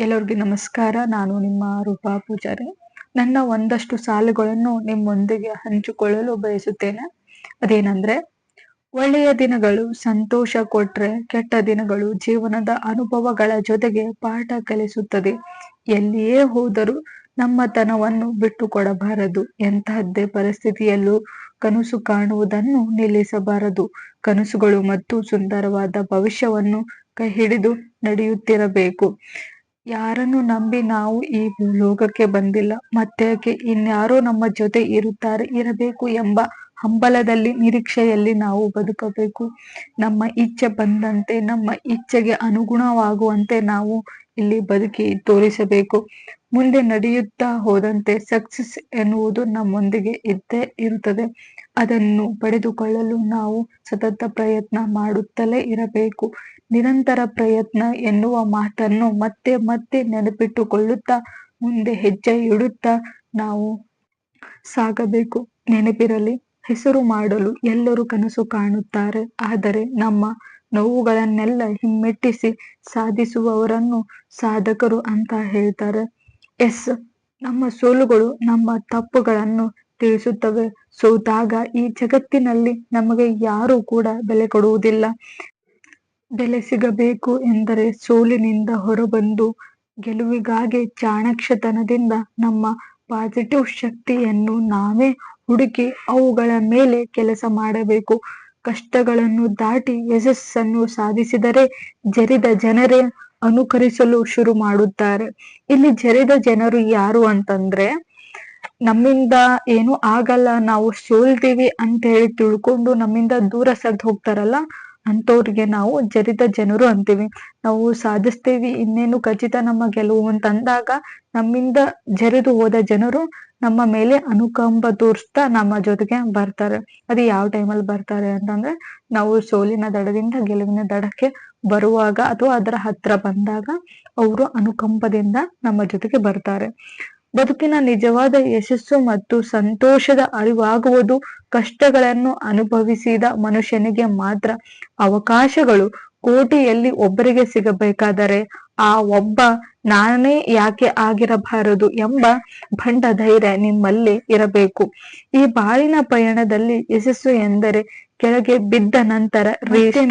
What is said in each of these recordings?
ಎಲ್ಲರಿಗೂ ನಮಸ್ಕಾರ. ನಾನು ನಿಮ್ಮ ರೂಪಾ ಪೂಜಾರಿ. ನನ್ನ ಒಂದಷ್ಟು ಸಾಲುಗಳನ್ನು ನಿಮ್ಮೊಂದಿಗೆ ಹಂಚಿಕೊಳ್ಳಲು ಬಯಸುತ್ತೇನೆ. ಅದೇನಂದ್ರೆ, ಒಳ್ಳೆಯ ದಿನಗಳು ಸಂತೋಷ ಕೊಟ್ರೆ ಕೆಟ್ಟ ದಿನಗಳು ಜೀವನದ ಅನುಭವಗಳ ಜೊತೆಗೆ ಪಾಠ ಕಲಿಸುತ್ತದೆ. ಎಲ್ಲಿಯೇ ಹೋದರೂ ನಮ್ಮತನವನ್ನು ಬಿಟ್ಟು ಕೊಡಬಾರದು ಎಂತಹದ್ದೇ ಪರಿಸ್ಥಿತಿಯಲ್ಲೂ ಕನಸು ಕಾಣುವುದನ್ನು ನಿಲ್ಲಿಸಬಾರದು. ಕನಸುಗಳು ಮತ್ತು ಸುಂದರವಾದ ಭವಿಷ್ಯವನ್ನು ಕೈ ಹಿಡಿದು ನಡೆಯುತ್ತಿರಬೇಕು. ಯಾರನ್ನು ನಂಬಿ ನಾವು ಈ ಲೋಕಕ್ಕೆ ಬಂದಿಲ್ಲ. ಮತ್ತೆ ಇನ್ಯಾರೋ ನಮ್ಮ ಜೊತೆ ಇರುತ್ತಾರೆ, ಇರಬೇಕು ಎಂಬ ಹಂಬಲದಲ್ಲಿ, ನಿರೀಕ್ಷೆಯಲ್ಲಿ ನಾವು ಬದುಕಬೇಕು. ನಮ್ಮ ಇಚ್ಛೆ ಬಂದಂತೆ, ನಮ್ಮ ಇಚ್ಛೆಗೆ ಅನುಗುಣವಾಗುವಂತೆ ನಾವು ಇಲ್ಲಿ ಬದುಕಿ ತೋರಿಸಬೇಕು. ಮುಂದೆ ನಡೆಯುತ್ತಾ ಹೋದಂತೆ ಸಕ್ಸಸ್ ಎನ್ನುವುದು ನಮ್ಮೊಂದಿಗೆ ಇದ್ದೇ ಇರುತ್ತದೆ. ಅದನ್ನು ಪಡೆದುಕೊಳ್ಳಲು ನಾವು ಸತತ ಪ್ರಯತ್ನ ಮಾಡುತ್ತಲೇ ಇರಬೇಕು. ನಿರಂತರ ಪ್ರಯತ್ನ ಎನ್ನುವ ಮಾತನ್ನು ಮತ್ತೆ ಮತ್ತೆ ನೆನಪಿಟ್ಟುಕೊಳ್ಳುತ್ತಾ, ಮುಂದೆ ಹೆಜ್ಜೆ ಇಡುತ್ತಾ ನಾವು ಸಾಗಬೇಕು. ನೆನಪಿರಲಿ, ಹೆಸರು ಮಾಡಲು ಎಲ್ಲರೂ ಕನಸು ಕಾಣುತ್ತಾರೆ. ಆದರೆ ನಮ್ಮ ನೋವುಗಳನ್ನೆಲ್ಲ ಹಿಮ್ಮೆಟ್ಟಿಸಿ ಸಾಧಿಸುವವರನ್ನು ಸಾಧಕರು ಅಂತ ಹೇಳ್ತಾರೆ. ಎಸ್. ನಮ್ಮ ಸೋಲುಗಳು ನಮ್ಮ ತಪ್ಪುಗಳನ್ನು ತಿಳಿಸುತ್ತವೆ. ಸೋತಾಗ ಈ ಜಗತ್ತಿನಲ್ಲಿ ನಮಗೆ ಯಾರು ಕೂಡ ಬೆಲೆ ಕೊಡುವುದಿಲ್ಲ. ಬೆಲೆ ಸಿಗಬೇಕು ಎಂದರೆ ಸೋಲಿನಿಂದ ಹೊರಬಂದು ಗೆಲುವಿಗಾಗಿ ಚಾಣಕ್ಷತನದಿಂದ ನಮ್ಮ ಪಾಸಿಟಿವ್ ಶಕ್ತಿಯನ್ನು ನಾವೇ ಹುಡುಕಿ ಅವುಗಳ ಮೇಲೆ ಕೆಲಸ ಮಾಡಬೇಕು. ಕಷ್ಟಗಳನ್ನು ದಾಟಿ ಯಶಸ್ಸನ್ನು ಸಾಧಿಸಿದರೆ ಜರಿದ ಜನರೇ ಅನುಕರಿಸಲು ಶುರು ಮಾಡುತ್ತಾರೆ. ಇಲ್ಲಿ ಜರಿದ ಜನರು ಯಾರು ಅಂತಂದ್ರೆ, ನಮ್ಮಿಂದ ಏನು ಆಗಲ್ಲ, ನಾವು ಸೋಲ್ತೀವಿ ಅಂತ ಹೇಳಿ ತಿಳ್ಕೊಂಡು ನಮ್ಮಿಂದ ದೂರ ಸರಿದು ಹೋಗ್ತಾರಲ್ಲ ಅಂತವ್ರಿಗೆ ನಾವು ಜರಿದ ಜನರು ಅಂತೀವಿ. ನಾವು ಸಾಧಿಸ್ತೀವಿ, ಇನ್ನೇನು ಖಚಿತ ನಮ್ಮ ಗೆಲುವು ಅಂತ ಅಂದಾಗ ನಮ್ಮಿಂದ ಜರಿದು ಹೋದ ಜನರು ನಮ್ಮ ಮೇಲೆ ಅನುಕಂಪ ತೋರಿಸ್ತಾ ನಮ್ಮ ಜೊತೆಗೆ ಬರ್ತಾರೆ. ಅದು ಯಾವ ಟೈಮಲ್ಲಿ ಬರ್ತಾರೆ ಅಂತಂದ್ರೆ, ನಾವು ಸೋಲಿನ ದಡದಿಂದ ಗೆಲುವಿನ ದಡಕ್ಕೆ ಬರುವಾಗ ಅಥವಾ ಅದರ ಹತ್ರ ಬಂದಾಗ ಅವರು ಅನುಕಂಪದಿಂದ ನಮ್ಮ ಜೊತೆಗೆ ಬರ್ತಾರೆ. ಬದುಕಿನ ನಿಜವಾದ ಯಶಸ್ಸು ಮತ್ತು ಸಂತೋಷದ ಅರಿವಾಗುವುದು ಕಷ್ಟಗಳನ್ನು ಅನುಭವಿಸಿದ ಮನುಷ್ಯನಿಗೆ ಮಾತ್ರ ಅವಕಾಶಗಳು ಕೋಟಿಯಲ್ಲಿ ಒಬ್ಬರಿಗೆ ಸಿಗಬೇಕಾದರೆ ಆ ಒಬ್ಬ ನಾನೇ ಯಾಕೆ ಆಗಿರಬಾರದು ಎಂಬ ಭಂಡ ಧೈರ್ಯ ನಿಮ್ಮಲ್ಲಿ ಇರಬೇಕು. ಈ ಬಾಳಿನ ಪಯಣದಲ್ಲಿ ಯಶಸ್ಸು ಎಂದರೆ ಕೆಳಗೆ ಬಿದ್ದ ನಂತರ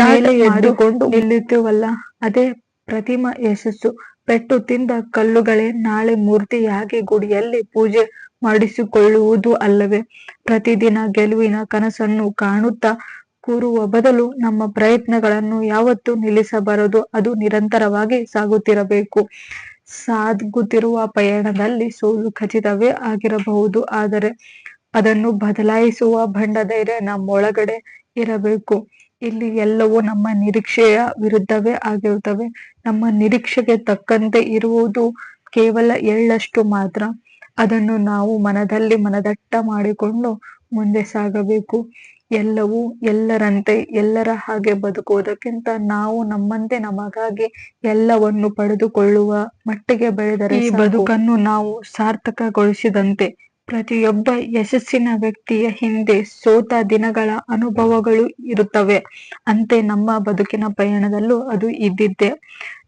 ಮೇಲೆ ಎದ್ದುಕೊಂಡು ನಿಲ್ಲುತ್ತೇವಲ್ಲ? ಅದೇ ಪ್ರತಿಮ ಯಶಸ್ಸು. ಪೆಟ್ಟು ತಿಂದ ಕಲ್ಲುಗಳೇ ನಾಳೆ ಮೂರ್ತಿಯಾಗಿ ಗುಡಿಯಲ್ಲಿ ಪೂಜೆ ಮಾಡಿಸಿಕೊಳ್ಳುವುದು ಅಲ್ಲವೇ? ಪ್ರತಿದಿನ ಗೆಲುವಿನ ಕನಸನ್ನು ಕಾಣುತ್ತಾ ಕೂರುವ ಬದಲು ನಮ್ಮ ಪ್ರಯತ್ನಗಳನ್ನು ಯಾವತ್ತೂ ನಿಲ್ಲಿಸಬಾರದು. ಅದು ನಿರಂತರವಾಗಿ ಸಾಗುತ್ತಿರಬೇಕು. ಸಾಗುತ್ತಿರುವ ಪಯಣದಲ್ಲಿ ಸೋಲು ಖಚಿತವೇ ಆಗಿರಬಹುದು. ಆದರೆ ಅದನ್ನು ಬದಲಾಯಿಸುವ ಭಂಡ ಧೈರ್ಯ ನಮ್ಮೊಳಗಡೆ ಇರಬೇಕು. ಇಲ್ಲಿ ಎಲ್ಲವೂ ನಮ್ಮ ನಿರೀಕ್ಷೆಯ ವಿರುದ್ಧವೇ ಆಗಿರುತ್ತವೆ. ನಮ್ಮ ನಿರೀಕ್ಷೆಗೆ ತಕ್ಕಂತೆ ಇರುವುದು ಕೇವಲ ಎಳ್ಳಷ್ಟು ಮಾತ್ರ. ಅದನ್ನು ನಾವು ಮನದಲ್ಲಿ ಮನದಟ್ಟ ಮಾಡಿಕೊಂಡು ಮುಂದೆ ಸಾಗಬೇಕು. ಎಲ್ಲವೂ ಎಲ್ಲರಂತೆ ಎಲ್ಲರ ಹಾಗೆ ಬದುಕುವುದಕ್ಕಿಂತ ನಾವು ನಮ್ಮಂತೆ ನಮಗಾಗಿ ಎಲ್ಲವನ್ನು ಪಡೆದುಕೊಳ್ಳುವ ಮಟ್ಟಿಗೆ ಬೆಳೆದರೆ ಈ ಬದುಕನ್ನು ನಾವು ಸಾರ್ಥಕಗೊಳಿಸಿದಂತೆ ಪ್ರತಿಯೊಬ್ಬ ಯಶಸ್ಸಿನ ವ್ಯಕ್ತಿಯ ಹಿಂದೆ ಸೋತ ದಿನಗಳ ಅನುಭವಗಳು ಇರುತ್ತವೆ. ಅಂತೆ ನಮ್ಮ ಬದುಕಿನ ಪಯಣದಲ್ಲೂ ಅದು ಇದ್ದಿದ್ದೆ.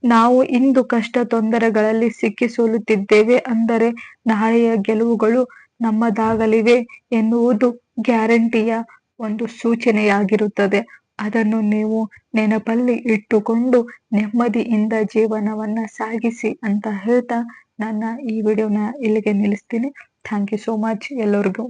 ನಾವು ಇಂದು ಕಷ್ಟ ತೊಂದರೆಗಳಲ್ಲಿ ಸಿಕ್ಕಿ ಸೋಲುತ್ತಿದ್ದೇವೆ ಅಂದರೆ ನಾಳೆಯ ಗೆಲುವುಗಳು ನಮ್ಮದಾಗಲಿವೆ ಎನ್ನುವುದು ಗ್ಯಾರಂಟಿಯ ಒಂದು ಸೂಚನೆಯಾಗಿರುತ್ತದೆ. ಅದನ್ನು ನೀವು ನೆನಪಲ್ಲಿ ಇಟ್ಟುಕೊಂಡು ನೆಮ್ಮದಿಯಿಂದ ಜೀವನವನ್ನ ಸಾಗಿಸಿ ಅಂತ ಹೇಳ್ತಾ ನನ್ನ ಈ ವಿಡಿಯೋನ ಇಲ್ಲಿಗೆ ನಿಲ್ಲಿಸ್ತೀನಿ. ಥ್ಯಾಂಕ್ ಯು ಸೋ ಮಚ್ ಎಲ್ಲರಿಗೂ.